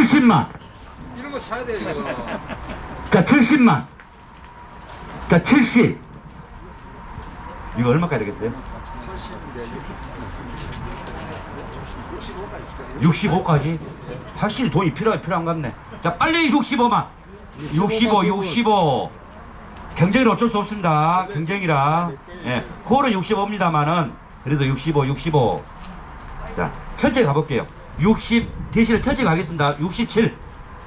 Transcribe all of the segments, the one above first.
70만. 이런 거 사야 돼 이거. 자, 70만. 자, 70. 이거 얼마까지 되겠어요? 65까지? 확실히 돈이 필요, 필요한 것 같네. 자, 빨리 65만. 65, 65. 경쟁은 어쩔 수 없습니다. 경쟁이라. 예, 콜은 65입니다만은, 그래도 65, 65. 자, 천천히 가볼게요. 60, 대신에 천천히 가겠습니다. 67,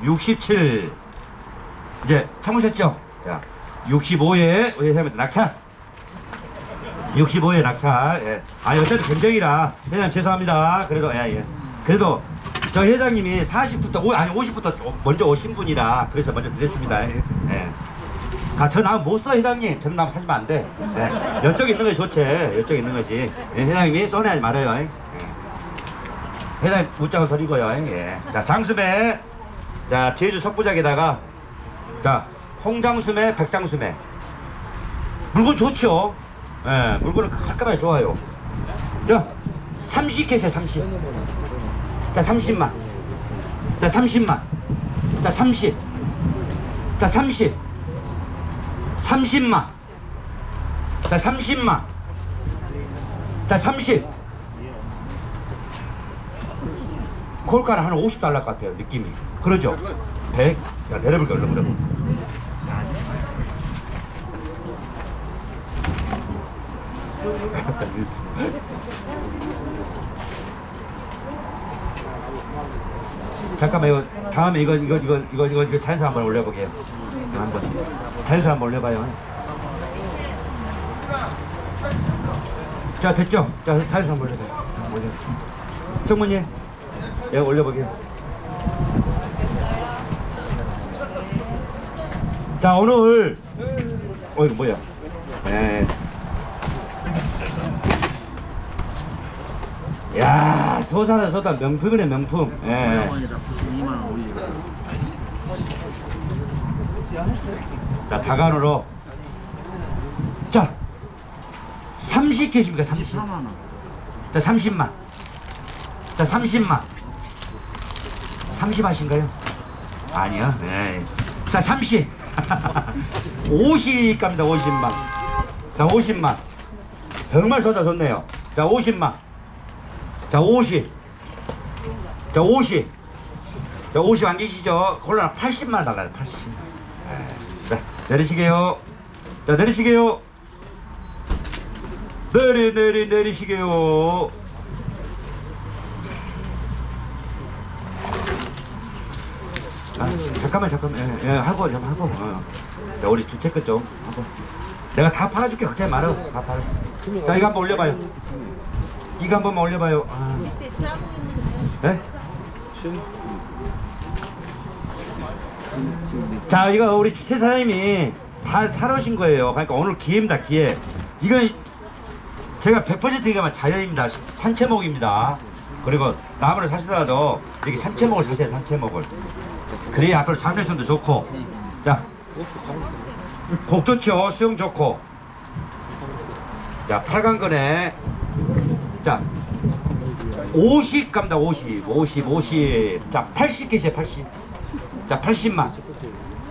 67. 이제 참으셨죠? 자, 65에, 왜 하면 낙찰. 65에 낙찰. 예. 아, 어차피 경쟁이라. 회장님 죄송합니다. 그래도, 예, 예. 그래도, 저 회장님이 40부터, 오, 아니 50부터 먼저 오신 분이라, 그래서 먼저 드렸습니다. 예. 예. 가, 저 나무 못 써, 회장님. 저런 나무 사시면 안 돼. 예. 이쪽에 있는 것이 좋지. 이쪽에 있는 것이. 예, 회장님이 쏘내하지 말아요. 예. 회장님 웃자고 소리고요. 예. 자, 장수매. 자, 제주 석부작에다가, 자, 홍장수매, 백장수매. 물건 좋죠. 예, 물건은 깔끔하게 좋아요. 자, 30개세 30. 자, 30만. 자, 30만. 자, 30. 자, 30. 30만. 자, 30만. 자, 30. 콜가는 한 50달러 같아요, 느낌이. 그러죠? 100. 자, 내려볼게요, 얼른, 얼른. 잠깐만 이거 다음에 이거 이거 이거 이거 이거, 이거 자연사 한번 올려보게요. 이거 한번 자연사 한번 올려봐요. 자 됐죠? 자 자연사 한번 올려봐요. 올려. 정문님, 예 올려보게요. 자 오늘 어 이거 뭐야? 예. 야 소사는 소사 명품이네 명품. 예. 자 다간으로 자 30개십니까 30. 자 30만. 자 30만. 30 하신가요? 아니요. 네. 자 30. 50 갑니다 50만. 자 50만. 정말 좋네요. 자 50만. 자 50. 자 50. 자 50 안 계시죠? 콜라 80만 달라요 80. 자 내리시게요. 자 내리시게요. 내리 내리 내리시게요. 아, 잠깐만 잠깐만. 예, 예, 하고 좀 하고 어. 자, 우리 주체크 좀 하고 내가 다 팔아줄게. 걱정 말아 다 팔아. 자 이거 한번 올려봐요. 이거 한번 올려봐요. 아. 네? 자 이거 우리 주최 사장님이 다 사놓으신 거예요. 그러니까 오늘 기회입니다 기회. 이건 제가 100% 이거만 자연입니다. 산채목입니다. 그리고 나무를 사시더라도 여기 산채목을 사세요 산채목을 그래야 앞으로 장래성도 좋고. 자, 곡 좋죠 수영 좋고. 자 8강근에. 자 50 갑니다 50 50 50자 80개세요 80 자 80만.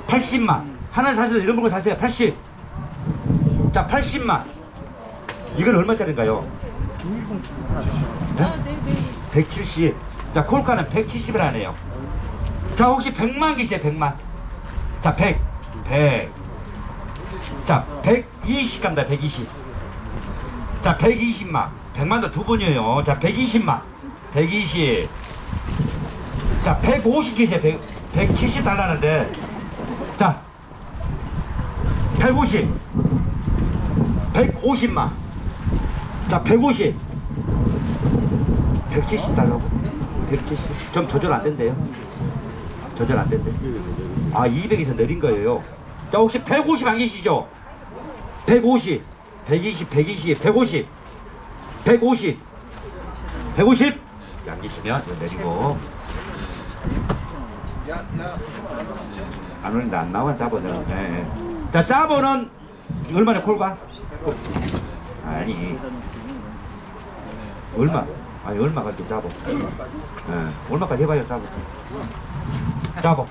80만. 하나 사세요 이런 거 사세요 80자 80만. 이건 얼마짜리인가요? 네? 170. 자, 콜카는 170을 하네요. 자, 혹시 100만 계세요, 100만. 자, 100. 100. 자, 120 갑니다, 120. 자, 120만. 100만도 두 번이에요. 자, 120만. 120. 자, 150 계세요, 100, 170 달라는데. 자, 150. 150만. 자, 150. 170 달라고? 170. 좀 조절 안 된대요. 조절 안 된대. 아, 200에서 내린 거예요. 자, 혹시 150 안 계시죠? 150, 120, 120, 150, 150, 150. 안 계시면 내리고. 안 오는데 안 나와, 짜보는. 예, 예. 자, 짜보는 얼마나 콜가? 아니. 얼마? 아니 얼마까지 잡어? 예, 얼마까지 해봐요 잡어. 잡아.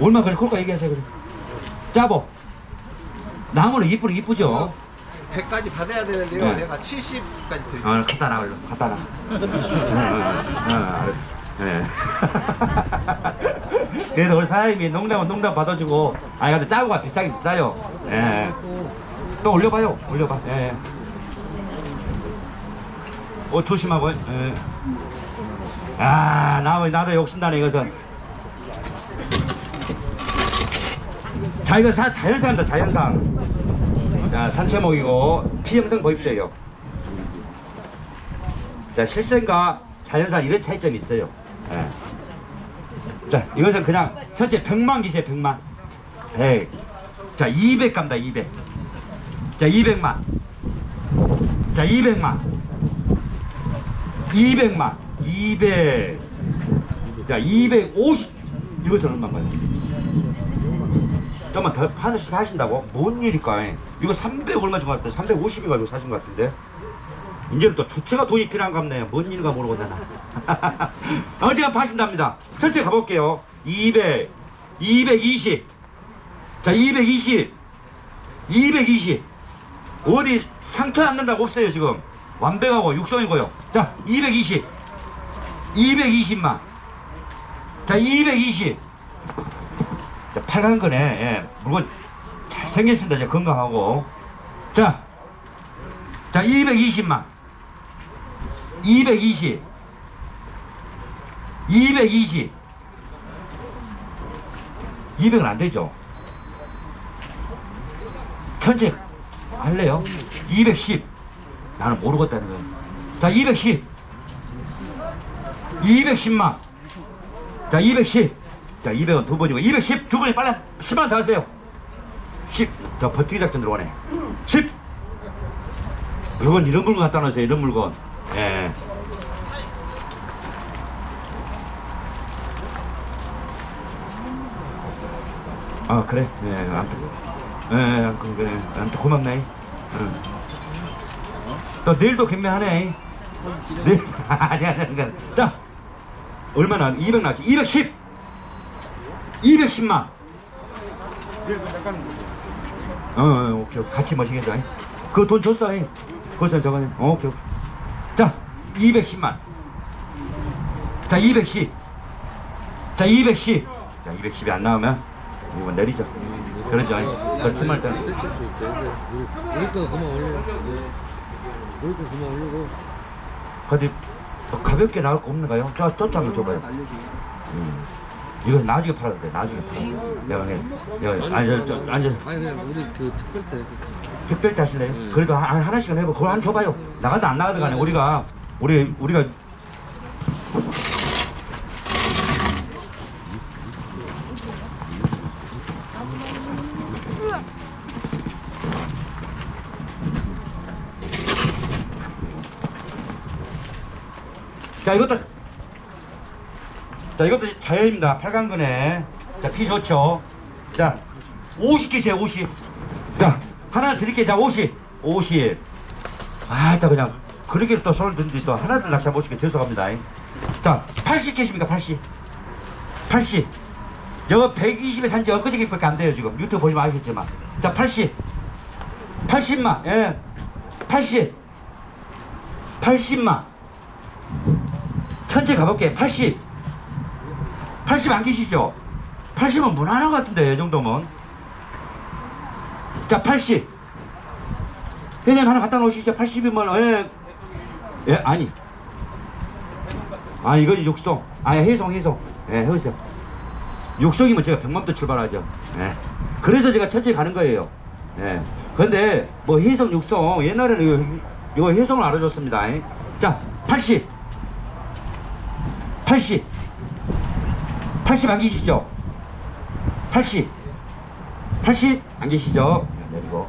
얼마 걸릴까 얘기하세요, 그래. 잡아. 나무는 이쁘는 이쁘죠? 100까지 받아야 되는데요. 네. 내가 70까지 드릴게요. 어, 갖다 놔, 얼른. 갖다 놔. 어. 그래도 우리 사장님이 농담은 농담 받아주고, 아니, 근데 짜고가 비싸긴 비싸요. 예. 또 올려봐요. 올려봐. 예. 어, 조심하고. 예. 아, 나, 나도 욕심나네, 이것은. 자, 이거 다 자연상입니다, 자연상. 자, 산채목이고, 피형성 보입시오. 자, 실생과 자연산 이런 차이점이 있어요. 예. 자, 이것은 그냥 전체 100만 기세 100만. 100. 자, 200 갑니다, 200. 자, 200만. 자, 200만. 200만. 200. 자, 250. 이것은 얼마인가요? 좀만 더 하나씩 하신다고? 뭔 일일까? 이거 300 얼마 준것 같아? 350이 가지고 사신 것 같은데? 이제는 또 주체가 돈이 필요한가 보네요. 뭔 일인가 모르고잖아. 어제가 파신답니다. 천천히 가볼게요. 200, 220. 자, 220. 220. 어디 상처 안 난다고 없어요, 지금. 완벽하고 육성이고요. 자, 220. 220만. 자, 220. 자, 팔가는 거네. 예. 물건 잘 생겼습니다. 이제 건강하고. 자, 자, 220만. 220. 220. 200은 안 되죠. 천재 할래요? 210. 나는 모르겠다는 거야. 자, 210. 210만. 자, 210. 자, 200은 두 번이고, 210. 두 번이 빨리 10만 더 하세요. 10. 자, 버티기 작전 들어가네. 10. 물건 이런 물건 갖다 놓으세요 이런 물건 예. 아 그래 예 아무튼 예 아무튼 그래 아무튼 고맙네 응. 또 내일도 경매하네 내일 아니야 아니야 자 얼마나 200 나왔지 210 210만 어, 어 오케이 오케이. 같이 마시겠다 그거 돈 줬어 잉. 그거 저거 어, 오케이 오케이 자 210만 자 210. 자 210. 자 210이 안 나오면 이거 그 침할 때는 우리 거 그만 거 그만 올리고. 가볍게 나올 거 없는가요? 저 저쪽 한번 줘봐요 음. 이거 나중에 팔아도 돼 나중에 팔아도 돼 내가 해 내가 아니 저, 저 앉아서 아니 그냥 우리 그 특별 때. 특별 때 하실래요? 네. 그래도 한, 하나씩은 해보 그걸 한 줘봐요 나가도 안 나가도 간에 우리가 우리 우리가 자 이것도 자 이것도 자연입니다 팔강근에 자피 좋죠 자 50개세요 50 자, 하나 드릴게요. 자, 50. 50. 아, 딱 그냥, 그렇게 또 손을 드는데 또 하나도 낚시 못 시켜 죄송합니다. 자, 80 계십니까? 80. 80. 여거 120에 산지 엊그저께밖에 안 돼요, 지금. 유튜브 보시면 아시겠지만. 자, 80. 80만, 예. 80. 80만. 천천히 가볼게. 80. 80 안 계시죠? 80은 무난한 것 같은데, 이 정도면. 자, 80. 회장 하나 갖다 놓으시죠. 80이면, 예. 예, 아니. 아, 이건 육성. 아, 해송, 해송. 예, 해보세요. 육성이면 제가 백만도 출발하죠. 예. 그래서 제가 천천히 가는 거예요. 예. 근데, 뭐, 해성, 육성. 옛날에는 이거, 이거 해성을 알아줬습니다. 예. 자, 80. 80. 80 안 계시죠? 80. 80 안 계시죠? 내리고.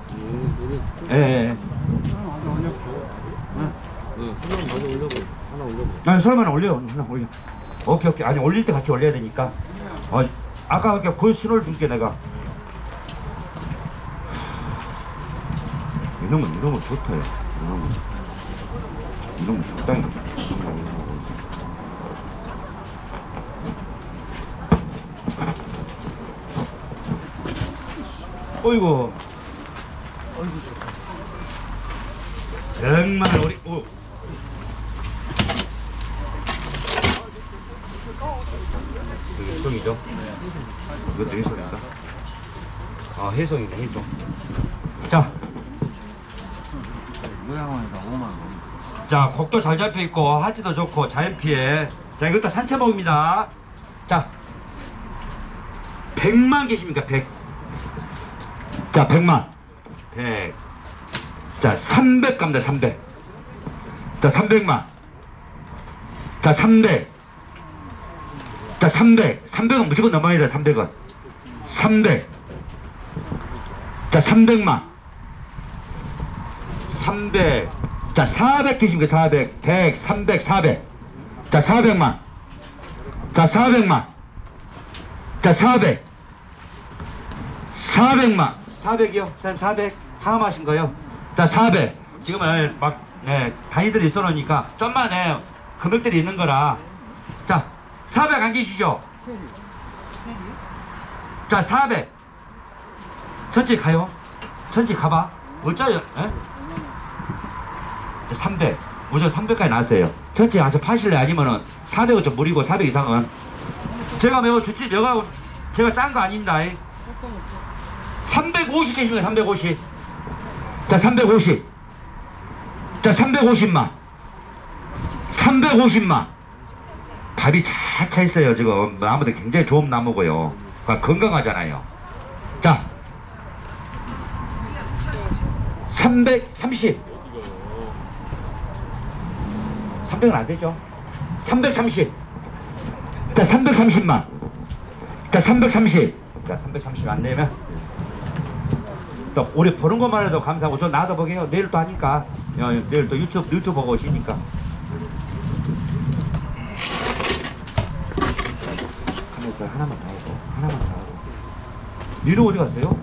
예, 예. 먼저 올려고. 하나 올려고. 아니, 설마 올려. 하나 올려. 오케이, 오케이. 아니, 올릴 때 같이 올려야 되니까. 어, 아까 그 신호를 줄게, 내가. 이놈은, 이놈은 좋다, 요 이놈은. 이놈은 적당히. 어이구. 정말 우리 오. 이게 성이죠? 이것도 해성인가? 아 해성이네 해성. 자, 모양하니까 5만 원. 자 곡도 잘 잡혀 있고 하지도 좋고 자연 피해. 자 이것도 산채목입니다. 자, 100만 계십니까 100? 자 100만. 100. 자 300 갑니다 300. 자 300만. 자 300. 자 300. 300은 무조건 넘어야 돼 300은. 300. 자 300만. 300. 자 400 계십니까 400. 100, 300, 400. 자 400만. 자 400만. 자 400. 400만. 400이요? 400. 하마신 거요? 자 400. 지금은 막 네, 단위들이 있어 놓으니까 좀만 네, 금액들이 있는 거라. 자 400 안 계시죠? 자 400. 천천히 가요. 천천히 가봐. 어쩌요? 에? 300. 무조건 300까지 나왔어요. 천천히 가서 파실래 아니면은 400은 좀 무리고 400 이상은. 제가 매우 좋지, 내가, 제가 짠 거 아닙니다. 350 계십니까? 350. 자, 350. 자, 350만. 350만. 밥이 잘 차 있어요, 지금. 나무도 굉장히 좋은 나무고요. 그러니까 건강하잖아요. 자, 330. 300은 안 되죠. 330. 자, 330만. 자, 330. 자, 330안 되면. 또, 우리 보는 것만 해도 감사하고, 저 나도 보게요. 내일 또 하니까. 어, 내일 또 유튜브, 유튜브 보고 오시니까. 하나, 하나만 더 하고, 하나만 더 하고. 니는 어디 갔어요?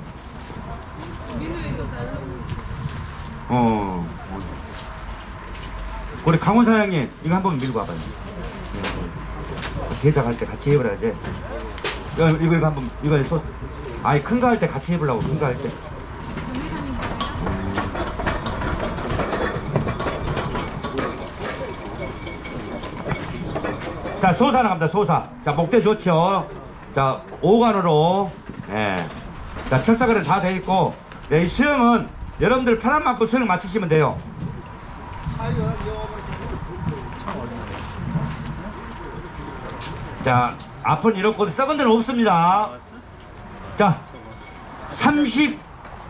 어. 우리 강원 사장님 이거 한번 밀고 와봐요. 대장 할때 같이 해보라 이제. 이거 이거 한번 이거 소. 아니 큰 거 할 때 같이 해보려고 큰 거 할 때. 자 소사 나갑니다 소사. 자 목대 좋죠. 자 오관으로. 예. 자 철사근은 다 돼 있고. 네, 이 수영은 여러분들 편한 만큼 수영 맞추시면 돼요. 자, 앞은 이렇고 썩은 데는 없습니다. 자, 30,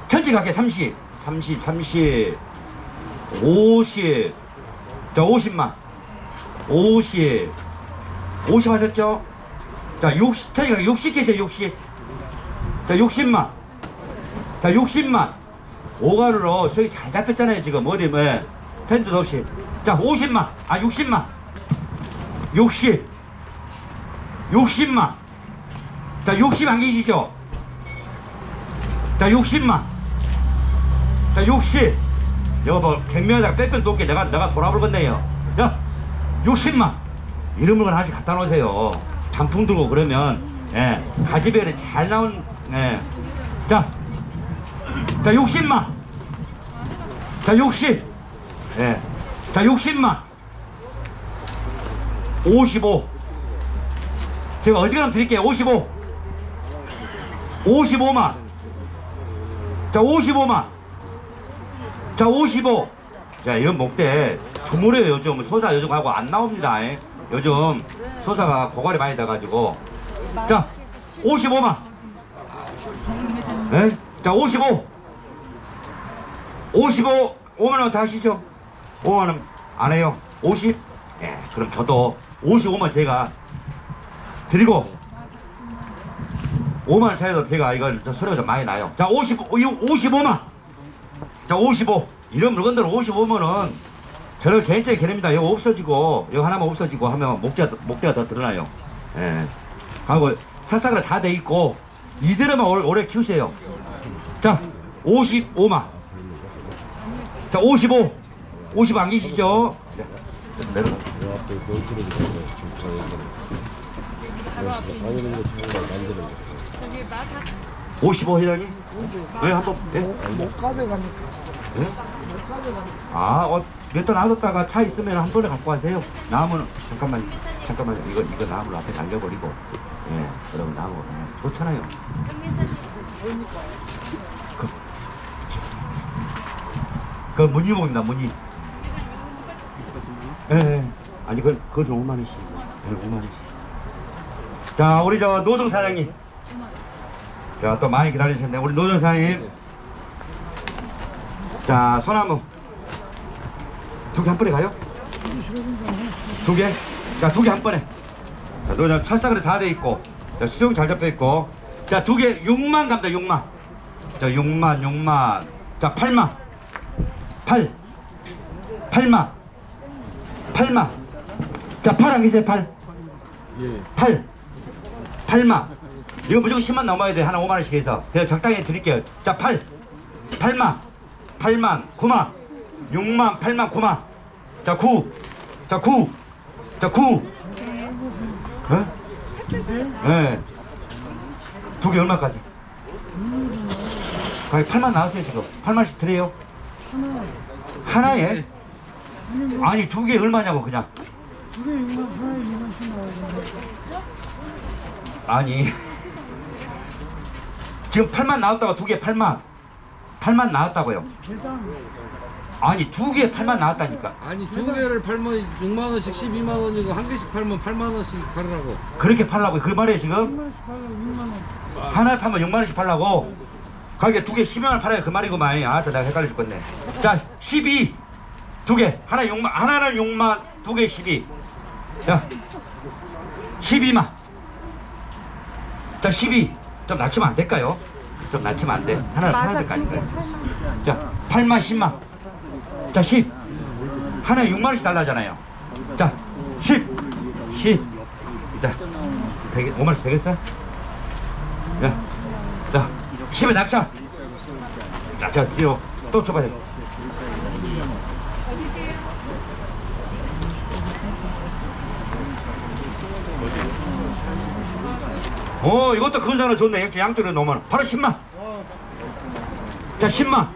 천천히 갈게, 30, 30, 30, 50, 자, 50만, 50, 50 하셨죠? 자, 60, 천천히 갈게, 60 계세요, 60. 자, 60만, 자, 60만. 오가루로 수익 잘 잡혔잖아요, 지금. 어디, 뭐, 펜도 없이. 자, 50만, 아, 60만, 60. 60만. 자, 60 안 계시죠? 자, 60만. 자, 60. 여보, 뭐, 갱명에다가 빼빼 놓게 내가, 내가 돌아볼 건데요. 야, 60만. 이런 물건 하나씩 갖다 놓으세요. 단풍 들고 그러면, 예, 가지별이 잘 나온, 예. 자, 자, 60만. 자, 60. 예. 자, 60만. 55. 제가 어지간하면 드릴게요. 55. 55만. 자, 55만. 자, 55. 자, 이런 목대 드물어요. 요즘 소사 요즘 하고 안 나옵니다. 예. 요즘 소사가 고갈이 많이 돼가지고. 자, 55만. 예? 자, 55. 55. 5만원 다 하시죠? 5만원 안 해요. 50? 예, 그럼 저도 55만 제가 드리고 5만 원 차이도 제가 저 소리가 좀 많이 나요. 자, 55, 55만. 자, 55. 이런 물건들은 55만은 저를 개인적인 개념입니다. 이거 없어지고, 이거 하나만 없어지고 하면 목재가, 더- 목재가 더 드러나요. 예. 하고, 살짝으로 다 돼 있고, 이대로만 오래, 오래 키우세요. 자, 55만. 자, 55. 50 안 계시죠? 네. 내려가. 요 앞에 놀이터를 지금 바로 앞에 있는 다니는 거 지금 만드는 거. 저기 마사 55 회장님? 예, 한번, 예? 못 가져가니까. 예? 아, 어, 몇돈 놔뒀다가 차 있으면 한 번에 갖고 가세요. 나무는, 잠깐만, 잠깐만요. 이거, 이거 나무를 앞에 날려버리고. 예, 여러분, 나무 그냥 좋잖아요. 그, 그 문희목입니다, 문희. 예, 예. 아니, 그, 그건 5만 원씩. 예, 5만 원씩. 자, 우리 저 노정 사장님. 자, 또 많이 기다리셨네. 우리 노정 사장님. 자, 소나무. 두 개 한 번에 가요? 두 개? 자, 두 개 한 번에. 자, 노정 철사그래 다돼 있고. 자, 수영 잘 잡혀 있고. 자, 두 개, 6만 갑니다, 6만. 자, 6만, 6만. 자, 8만. 8. 8만. 8만. 자, 8안 계세요, 8. 예. 8. 8만. 이거 무조건 10만 넘어야 돼. 하나 5만원씩 해서. 그냥 적당히 드릴게요. 자, 8. 8만. 8만. 9만. 6만. 8만. 9만. 자, 9. 자, 9. 자, 9. 어? 네. 두개 얼마까지? 가격 8만 나왔어요, 지금. 8만씩 드려요. 하나에? 아니, 두 개 얼마냐고, 그냥. 두개 6만, 하나에 2만씩 나오고. 아니 지금 8만 나왔다고 두개 8만 8만 나왔다고요 개당. 아니 두개 8만 나왔다니까 아니 두 개를 팔면 6만 원씩 12만 원이고 한 개씩 팔면 8만 원씩 팔으라고. 그렇게 팔라고 그 말이에요 지금 6만씩 팔려고 6만원. 하나에 팔면 6만 원씩 팔라고 가게 두 개 10만 원 팔아야 그 말이구만 아 내가 헷갈려 죽겠네 자 12 두 개 하나 6만 하나는 6만 두 개 12. 자 12만 자 12. 좀 낮추면 안 될까요? 좀 낮추면 안 돼. 하나를 팔아야 될거 아닌가요? 자 8만 10만 자 10. 하나에 6만 원씩 달라잖아요. 자 10. 10. 자 100, 5만 원씩 되겠어? 자, 자 10에 낙차. 자, 자 뒤로 또 쳐봐요. 오, 이것도 근사로 좋네. 역시 양쪽으로 놓으면 바로 10만. 자, 10만.